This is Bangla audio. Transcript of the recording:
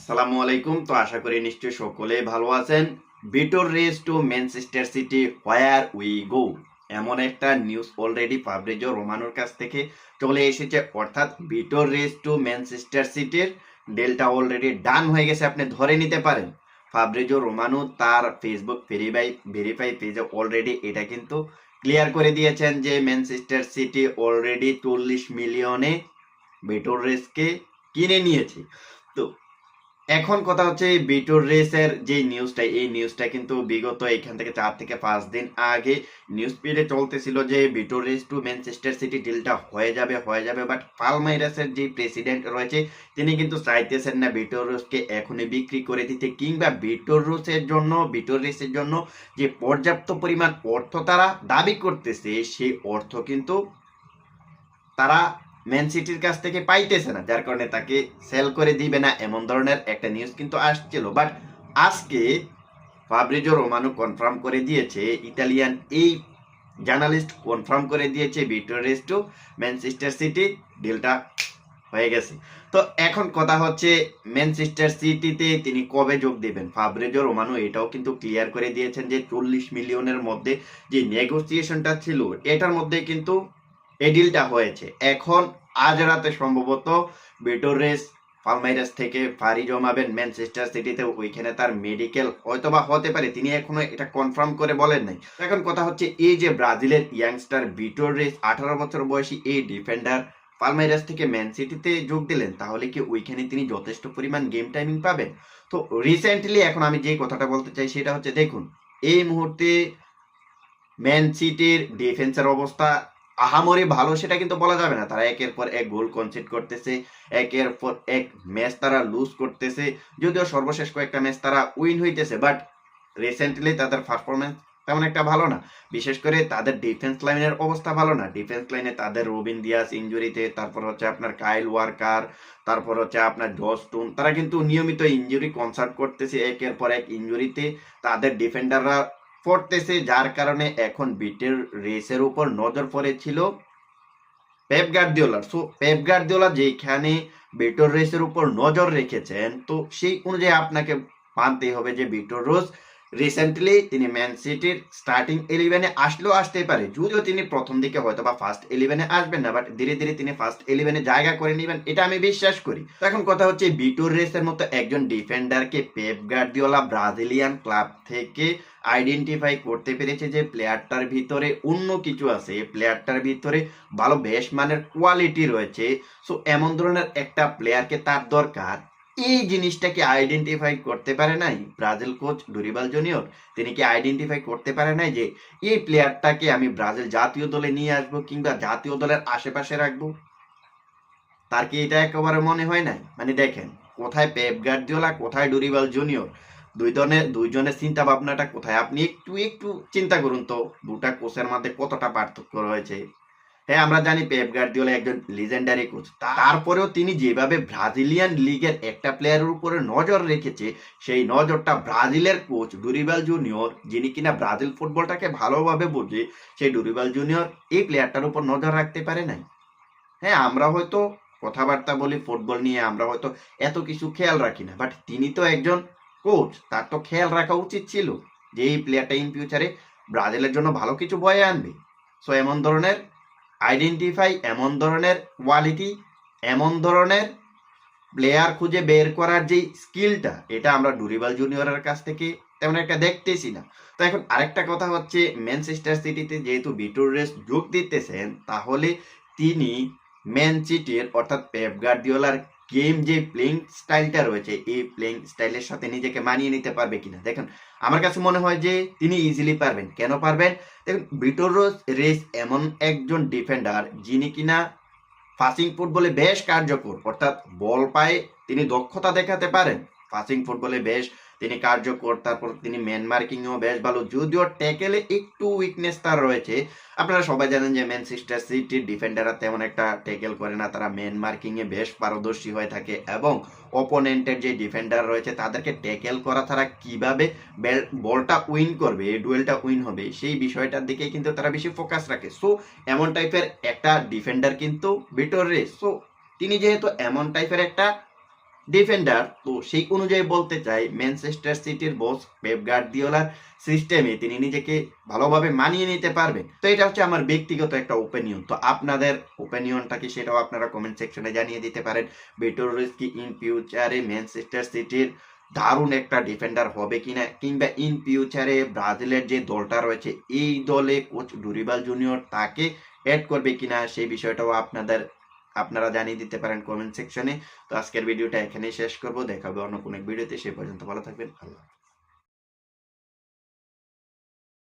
আসসালামু আলাইকুম। তো আশা করি নিশ্চয়ই সকলে ভালো আছেন। Vitor Reis to Manchester City, where we go. এমন একটা নিউজ অলরেডি ফাব্রিজো রোমানোর কাছ থেকে। চলে এসেছে, অর্থাৎ বিটোর রেস টু ম্যানচেস্টার সিটির। ডেলটা অলরেডি ডান হয়ে গেছে, আপনি ধরে নিতে পারেন। ফাব্রিজো রোমানো, তার ফেসবুক ভেরিফাই ভেরিফাই পেজে অলরেডি এটা কিন্তু ক্লিয়ার করে দিয়েছেন যে ম্যানচেস্টার সিটি অলরেডি চল্লিশ মিলিয়নে বিটোর রেসকে কিনে নিয়েছে। তো এখন কথা হচ্ছে এই বিটোর রেসের যে নিউজটা এই নিউজটা কিন্তু বিগত এখান থেকে চার থেকে পাঁচ দিন আগে নিউজ পিডে চলতেছিল যে Vitor Reis to Manchester City ডিলটা হয়ে যাবে হয়ে যাবে। বাট পালমাইরাসের যে প্রেসিডেন্ট রয়েছে, তিনি কিন্তু চাইতেছেন না বিটোর রোসকে এখনই বিক্রি করে দিতে, কিংবা বিটোর রোসের জন্য, বিটোর রেসের জন্য যে পর্যাপ্ত পরিমাণ অর্থ তারা দাবি করতেছে, সেই অর্থ কিন্তু তারা ম্যান সিটির কাছ থেকে পাইতেছে না, যার কারণে তাকে সেল করে দিবে না, এমন ধরনের একটা নিউজ কিন্তু আসছিল। বাট আজকে ফাব্রিজো রোমানো কনফার্ম করে দিয়েছে ইতালিয়ান এই জার্নালিস্ট কনফার্ম করে দিয়েছে Vitor Reis to Manchester City ডিলটা হয়ে গেছে। তো এখন কথা হচ্ছে ম্যানচেস্টার সিটিতে তিনি কবে যোগ দেবেন? ফাব্রিজো রোমানো এটাও কিন্তু ক্লিয়ার করে দিয়েছেন যে চল্লিশ মিলিয়নের মধ্যে যে নেগোসিয়েশনটা ছিল, এটার মধ্যে কিন্তু এই ডিলটা হয়েছে। এখন আজ রাতে সম্ভবত বিটোরেস পালমাইরাস থেকে ফারি জমাবেন ম্যানচেস্টার সিটিতে, ওইখানে তার মেডিকেল হয়তোবা হতে পারে, তিনি এখনও এটা কনফার্ম করে বলেন নাই। এখন কথা হচ্ছে, এই যে ব্রাজিলের ইয়াংস্টার বিটোরেস আঠারো বছর বয়সী এই ডিফেন্ডার পালমাইরাস থেকে ম্যান সিটিতে যোগ দিলেন, তাহলে কি ওইখানে তিনি যথেষ্ট পরিমাণ গেম টাইমিং পাবেন? তো রিসেন্টলি এখন আমি যে কথাটা বলতে চাই, সেটা হচ্ছে দেখুন, এই মুহূর্তে ম্যান সিটির ডিফেন্সের অবস্থা আহামরি ভালো সেটা কিন্তু বলা যাবে না। তারা একের পর এক গোল কনসিড করতেছে, একের পর এক ম্যাচ তারা লুজ করতেছে। যদিও সর্বশেষ কয়েকটা ম্যাচ তারা উইন হইতেছে বাট রিসেন্টলি তাদের পারফরমেন্স তেমন একটা ভালো না। বিশেষ করে তাদের ডিফেন্স লাইনের অবস্থা ভালো না। ডিফেন্স লাইনে তাদের রবিন দিয়াস ইঞ্জুরিতে তারপর হচ্ছে আপনার কাইল ওয়ার্কার, তারপর হচ্ছে আপনার জস্টুন তারা কিন্তু নিয়মিত ইঞ্জুরি কনসার্ট করতেছে, একের পর এক ইঞ্জুরিতে তাদের ডিফেন্ডাররা পড়তেছে, যার কারণে এখন বিটের রেসের উপর নজর পড়েছিল পেপ গার্দিওলার সো, পেপ গার্দিওলা যেখানে বিটর রেসের উপর নজর রেখেছেন, তো সেই অনুযায়ী আপনাকে মানতে হবে যে বিটর রোজ রিসেন্টলি তিনি ম্যান সিটির স্টার্টিং ইলেভেনে আসলেও আসতেই পারে। যদিও তিনি প্রথম দিকে হয়তো বা ফার্স্ট ইলেভেনে আসবেন না বাট ধীরে ধীরে তিনি ফার্স্ট ইলেভেনে জায়গা করে নেবেন, এটা আমি বিশ্বাস করি। এখন কথা হচ্ছে বিটোর রেসের মতো একজন ডিফেন্ডারকে পেপ গার্দিওলা ব্রাজিলিয়ান ক্লাব থেকে আইডেন্টিফাই করতে পেরেছে যে প্লেয়ারটার ভিতরে অন্য কিছু আছে। প্লেয়ারটার ভিতরে ভালো বেশ মানের কোয়ালিটি রয়েছে। সো এমন ধরনের একটা প্লেয়ারকে তার দরকার। এই জিনিসটাকে আইডেন্টিফাই করতে পারে নাই ব্রাজিল কোচ ডুরিবাল জুনিয়র। তিনি কি আইডেন্টিফাই করতে পারে নাই যে এই প্লেয়ারটাকে আমি ব্রাজিল জাতীয় দলে নিয়ে আসব কিংবা জাতীয় দলের আশেপাশে রাখব? তার কি এটা একেবারে মনে হয় নাই? মানে দেখেন, কোথায় পেপ গার্দিওলা কোথায় ডুরিবাল জুনিয়র? দুই জনের দুইজনের চিন্তা ভাবনাটা কোথায়? আপনি একটু একটু চিন্তা করুন তো, দুটা কোচের মধ্যে কতটা পার্থক্য রয়েছে? হ্যাঁ আমরা জানি পেপ গার্দিওলা একজন লিজেন্ডারি কোচ তারপরেও তিনি যেভাবে ব্রাজিলিয়ান লিগের একটা প্লেয়ারের উপরে নজর রেখেছে, সেই নজরটা ব্রাজিলের কোচ ডুরিবাল জুনিয়র যিনি কিনা ব্রাজিল ফুটবলটাকে ভালোভাবে বোঝে, সেই ডুরিবাল জুনিয়র এই প্লেয়ারটার উপর নজর রাখতে পারে নাই। হ্যাঁ আমরা হয়তো কথাবার্তা বলি ফুটবল নিয়ে আমরা হয়তো এত কিছু খেয়াল রাখি না বাট তিনি তো একজন কোচ তার তো খেয়াল রাখা উচিত ছিল যে এই প্লেয়ারটা ইন ফিউচারে ব্রাজিলের জন্য ভালো কিছু বয়ে আনবে। সো এমন ধরনের আইডেন্টিফাই এমন ধরনের কোয়ালিটি এমন ধরনের প্লেয়ার খুঁজে বের করার যে স্কিলটা এটা আমরা ডুরিবাল জুনিয়রের কাছ থেকে তেমন একটা দেখতেছি না। তো এখন আরেকটা কথা হচ্ছে ম্যানচেস্টার সিটিতে যেহেতু বিটুর রেস যোগ দিতেছেন, তাহলে তিনি ম্যান সিটির অর্থাৎ পেপ গার্দিওলার গেম যে প্লেইং স্টাইলটা রয়েছে, এই প্লেইং স্টাইলের সাথে নিজেকে মানিয়ে নিতে পারবে কিনা। দেখুন, আমার কাছে মনে হয় যে তিনি ইজিলি পারবেন। কেন পারবেন? দেখুন বিটোরোস রেস এমন একজন ডিফেন্ডার যিনি কিনা ফাসিং ফুটবলে বেশ কার্যকর, অর্থাৎ বল পায়ে তিনি দক্ষতা দেখাতে পারেন। ফাসিং ফুটবলে বেশ তিনি কার্যকর, তারপর তিনি ম্যান মার্কিংও বেশ ভালো। যদিও ট্যাকেলে একটু উইকনেস তার রয়েছে। আপনারা সবাই জানেন যে ম্যানচেস্টার সিটির ডিফেন্ডাররা তেমন একটা ট্যাকেল করে না। তারা ম্যান মার্কিংয়ে বেশ পারদর্শী হয়ে থাকে এবং অপোনেন্টের যে ডিফেন্ডার রয়েছে, তাদেরকে ট্যাকেল করা তারা কীভাবে বলটা উইন করবে ডুয়েলটা উইন হবে, সেই বিষয়টার দিকে কিন্তু তারা বেশি ফোকাস রাখে। সো এমন টাইপের একটা ডিফেন্ডার কিন্তু বিটর রে সো তিনি যেহেতু এমন টাইপের একটা ডিফেন্ডার তো সেই অনুযায়ী বলতে চাই, ম্যানচেস্টার সিটির বস পেপ গার্দিওলার সিস্টেমে তিনি নিজেকে ভালোভাবে মানিয়ে নিতে পারবেন। তো এটা হচ্ছে আমার ব্যক্তিগত একটা ওপিনিয়ন তো আপনাদের ওপিনিয়নটা কি সেটাও আপনারা কমেন্ট সেকশনে জানিয়ে দিতে পারেন। বেটোর কি ইন ফিউচারে ম্যানচেস্টার সিটির দারুণ একটা ডিফেন্ডার হবে কিনা, কিংবা ইন ফিউচারে ব্রাজিলের যে দলটা রয়েছে, এই দলে কোচ ডুরিবাল জুনিয়র তাকে অ্যাড করবে কিনা, সেই বিষয়টাও আপনাদের আপনারা জানিয়ে দিতে পারেন কমেন্ট সেকশনে তো আজকের ভিডিওটা এখানেই শেষ করব। দেখাবো অন্য কোনো ভিডিওতে সে পর্যন্ত ভালো থাকবেন। আল্লাহ।